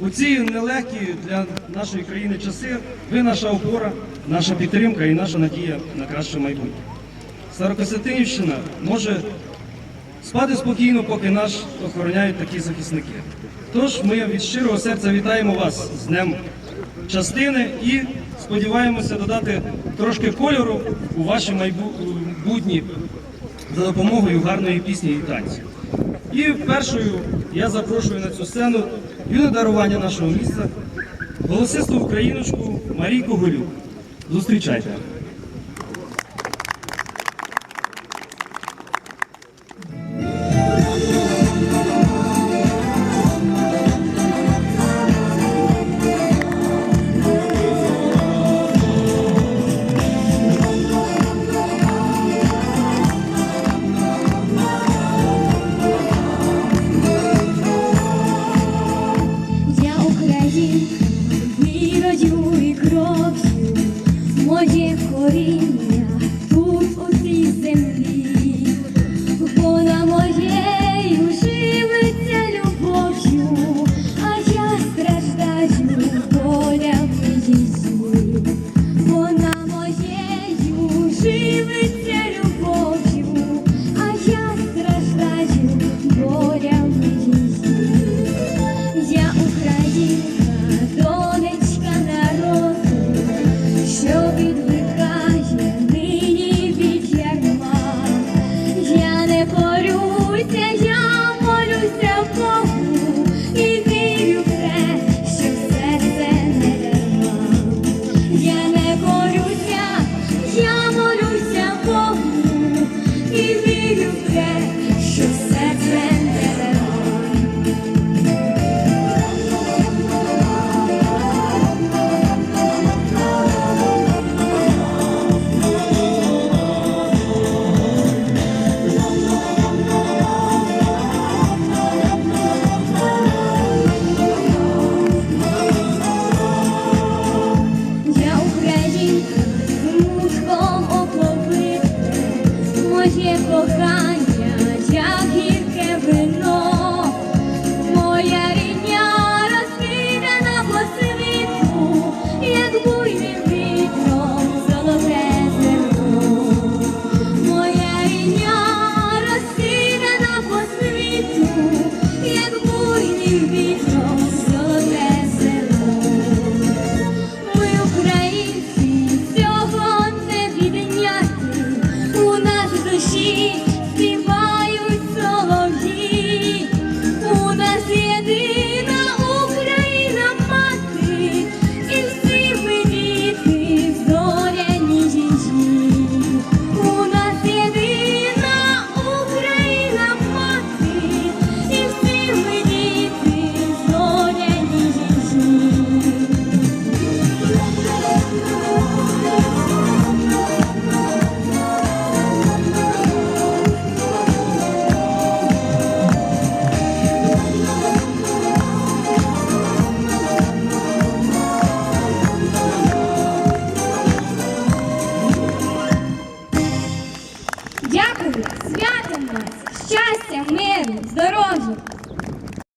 У ці нелегкі для нашої країни часи ви наша опора, наша підтримка і наша надія на краще майбутнє. Старокостянтинівщина може спати спокійно, поки нас охороняють такі захисники. Тож ми від щирого серця вітаємо вас з Днем частини і сподіваємося додати трошки кольору у ваші майбутні за допомогою гарної пісні і танців. І першою я запрошую на цю сцену юне дарування нашого міста, голосисту україночку Марійку Голюк. Зустрічайте. років, моїх корінь. моє кохання. Свято нас! щастя, миру, здоров'я.